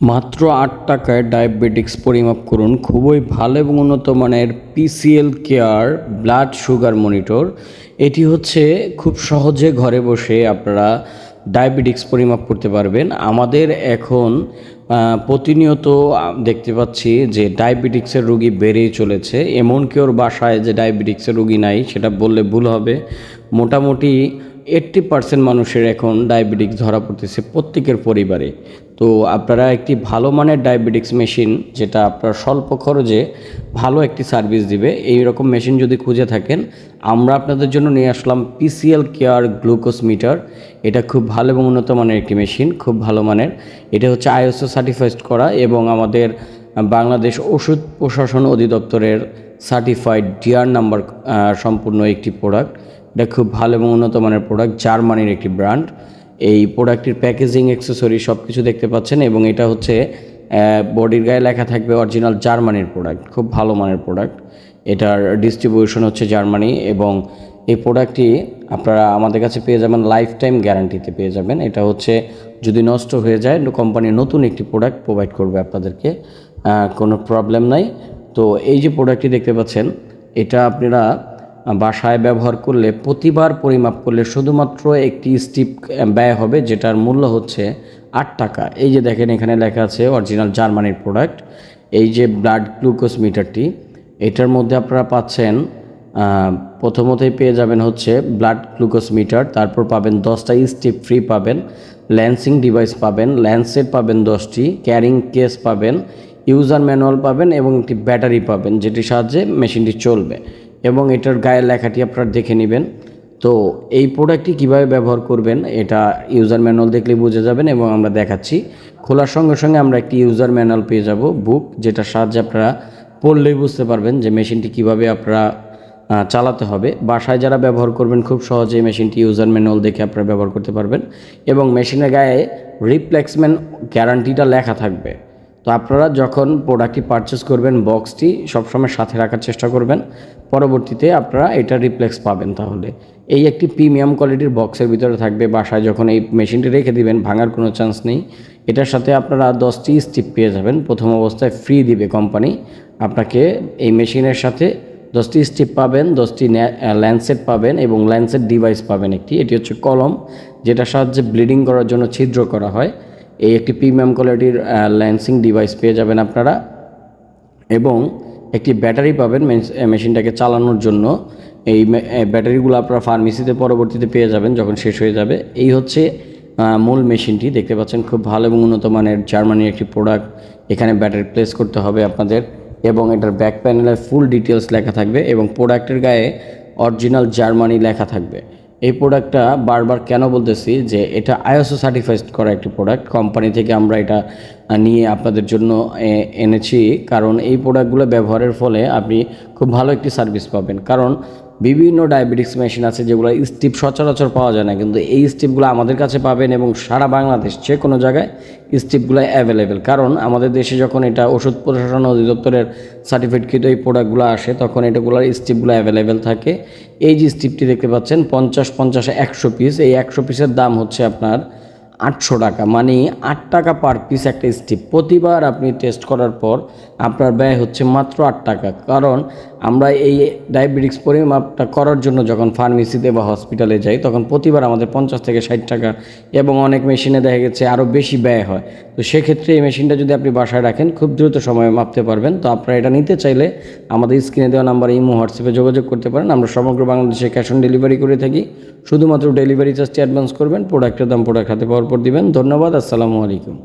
মাত্র আট টাকায় ডায়াবেটিক্স পরিমাপ করুন। খুবই ভালো এবং উন্নত মানের PCL care blood sugar monitor. এটি হচ্ছে খুব সহজে ঘরে বসে আপনারা ডায়াবেটিক্স পরিমাপ করতে পারবেন। আমাদের এখন প্রতিনিয়ত দেখতে পাচ্ছি যে ডায়াবেটিক্সের রোগী বেড়েই চলেছে। এমন কেউ বাসায় যে ডায়াবেটিক্সের রোগী নাই, সেটা বললে ভুল হবে। মোটামুটি এইট্টি পার্সেন্ট মানুষের এখন ডায়াবেটিক্স ধরা পড়তেছে প্রত্যেকের পরিবারে। তো আপনারা একটি ভালো মানের ডায়াবেটিক্স মেশিন যেটা আপনার স্বল্প খরচে ভালো একটি সার্ভিস দিবে এই রকম মেশিন যদি খুঁজে থাকেন, আমরা আপনাদের জন্য নিয়ে আসলাম পিসিএল কেয়ার গ্লুকোজ মিটার এটা খুব ভালো এবং উন্নত মানের একটি মেশিন খুব ভালো মানের। এটা হচ্ছে আইএসও সার্টিফাইড করা এবং আমাদের বাংলাদেশ ওষুধ প্রশাসন অধিদপ্তরের সার্টিফাইড ডিআর নাম্বার সম্পূর্ণ একটি প্রোডাক্ট এটা খুব ভালো এবং উন্নত মানের প্রোডাক্ট জার্মানির একটি ব্র্যান্ড এই প্রোডাক্টটির প্যাকেজিং অ্যাক্সেসরি সব কিছু দেখতে পাচ্ছেন এবং এটা হচ্ছে বডির গায়ে লেখা থাকবে অরিজিনাল জার্মানির প্রোডাক্ট খুব ভালো মানের প্রোডাক্ট এটার ডিস্ট্রিবিউশন হচ্ছে জার্মানি এবং এই প্রোডাক্টটি আপনারা আমাদের কাছে পেয়ে যাবেন লাইফ টাইম গ্যারান্টিতে পেয়ে যাবেন। এটা হচ্ছে, যদি নষ্ট হয়ে যায় কোম্পানি নতুন একটি প্রোডাক্ট প্রোভাইড করবে আপনাদেরকে কোনো প্রবলেম নাই। তো এই যে প্রোডাক্টটি দেখতে পাচ্ছেন, এটা আপনারা বাসায় ব্যবহার করলে, প্রতিবার পরিমাপ করলে শুধুমাত্র একটি স্টিপ ব্যয় হবে, যেটার মূল্য হচ্ছে আট টাকা। এই যে দেখেন এখানে লেখা আছে অরিজিনাল জার্মানির প্রোডাক্ট। এই যে ব্লাড গ্লুকোজ মিটারটি এটার মধ্যে আপনারা পাচ্ছেন প্রথমতই পেয়ে যাবেন হচ্ছে ব্লাড গ্লুকোজ মিটার তারপর পাবেন দশটা স্টিপ ফ্রি পাবেন, ল্যান্সিং ডিভাইস পাবেন, ল্যান্সেট পাবেন দশটি, ক্যারিং কেস পাবেন, ইউজার ম্যানুয়াল পাবেন এবং একটি ব্যাটারি পাবেন, যেটির সাহায্যে মেশিনটি চলবে। এবং এটার গায়ের লেখাটি আপনারা দেখে নেবেন। তো এই প্রোডাক্টটি কীভাবে ব্যবহার করবেন, এটা ইউজার ম্যানুয়াল দেখলে বুঝে যাবেন এবং আমরা দেখাচ্ছি। খোলার সঙ্গে সঙ্গে আমরা একটি ইউজার ম্যানুয়াল পেয়ে যাব বুক যেটার সাহায্যে আপনারা পড়লেই বুঝতে পারবেন যে মেশিনটি কীভাবে আপনারা চালাতে হবে। বাসায় যারা ব্যবহার করবেন, খুব সহজে মেশিনটি ইউজার ম্যানুয়াল দেখে আপনারা ব্যবহার করতে পারবেন এবং মেশিনের গায়ে রিপ্লেক্সমেন্ট গ্যারান্টিটা লেখা থাকবে। তো আপনারা যখন প্রোডাক্টটি পারচেস করবেন বক্সটি সবসময় সাথে রাখার চেষ্টা করবেন। পরবর্তীতে আপনারা এটা রিপ্লেক্স পাবেন তাহলে। এই একটি প্রিমিয়াম কোয়ালিটির বক্সের ভিতরে থাকবে। বাসায় যখন এই মেশিনটি রেখে দিবেন, ভাঙার কোনো চান্স নেই। এটার সাথে আপনারা দশটি স্টিপ পেয়ে যাবেন। প্রথম অবস্থায় ফ্রি দিবে কোম্পানি আপনাকে এই মেশিনের সাথে দশটি স্টিপ পাবেন, দশটি ল্যান্সেট পাবেন এবং ল্যান্সেট ডিভাইস পাবেন একটি। এটি হচ্ছে কলম, যেটার সাহায্যে ব্লিডিং করার জন্য ছিদ্র করা হয়। এই একটি প্রিমিয়াম কোয়ালিটির ল্যান্সিং ডিভাইস পেয়ে যাবেন আপনারা। এবং একটি ব্যাটারি পাবেন মেশিনটাকে চালানোর জন্য। এই ব্যাটারিগুলো আপনারা ফার্মেসিতে পরবর্তীতে পেয়ে যাবেন যখন শেষ হয়ে যাবে। এই হচ্ছে মূল মেশিনটি। দেখতে পাচ্ছেন খুব ভালো এবং উন্নত মানের জার্মানির একটি প্রোডাক্ট এখানে ব্যাটারি প্লেস করতে হবে আপনাদের। এবং এটার ব্যাক প্যানেলে ফুল ডিটেলস লেখা থাকবে এবং প্রোডাক্টের গায়ে অরিজিনাল জার্মানি লেখা থাকবে। এই প্রোডাক্টটা বারবার কেন বলতেছি যে এটা আইএসও সার্টিফাইড করা একটি প্রোডাক্ট কোম্পানি থেকে আমরা এটা নিয়ে আপনাদের জন্য এনেছি। কারণ এই প্রোডাক্টগুলো ব্যবহারের ফলে আপনি খুব ভালো একটি সার্ভিস পাবেন। কারণ বিভিন্ন ডায়াবেটিক্স মেশিন আছে যেগুলো স্টিপ সচরাচর পাওয়া যায় না, কিন্তু এই স্টিপগুলো আমাদের কাছে পাবেন এবং সারা বাংলাদেশ যে কোনো জায়গায় স্টিপগুলো অ্যাভেলেবেল কারণ আমাদের দেশে যখন এটা ওষুধ প্রশাসন অধিদপ্তরের সার্টিফিকেট এই প্রোডাক্টগুলো আসে, তখন এটাগুলোর স্টিপগুলো অ্যাভেলেবেল থাকে। এই যে স্টিপটি দেখতে পাচ্ছেন, পঞ্চাশ পঞ্চাশ একশো পিস এই একশো পিসের দাম হচ্ছে আপনার আটশো টাকা। মানে আট টাকা পার পিস একটা স্টিপ। প্রতিবার আপনি টেস্ট করার পর আপনার ব্যয় হচ্ছে মাত্র আট টাকা। কারণ আমরা এই ডায়াবেটিক্স পরিমাপটা করার জন্য যখন ফার্মেসিতে বা হসপিটালে যাই, তখন প্রতিবার আমাদের পঞ্চাশ থেকে ষাট টাকা এবং অনেক মেশিনে দেখা গেছে আরও বেশি ব্যয় হয়। তো সেক্ষেত্রে এই মেশিনটা যদি আপনি বাসায় রাখেন, খুব দ্রুত সময়ে মাপতে পারবেন। তো আপনারা এটা নিতে চাইলে আমাদের স্ক্রিনে দেওয়া নাম্বার ইমো হোয়াটসঅ্যাপে যোগাযোগ করতে পারেন। আমরা সমগ্র বাংলাদেশে ক্যাশ অন ডেলিভারি করে থাকি। শুধুমাত্র ডেলিভারি চার্জটি অ্যাডভান্স করবেন প্রোডাক্টের দাম প্রোডাক্ট হাতে পাওয়ার পর দিবেন। ধন্যবাদ, আসসালামু আলাইকুম।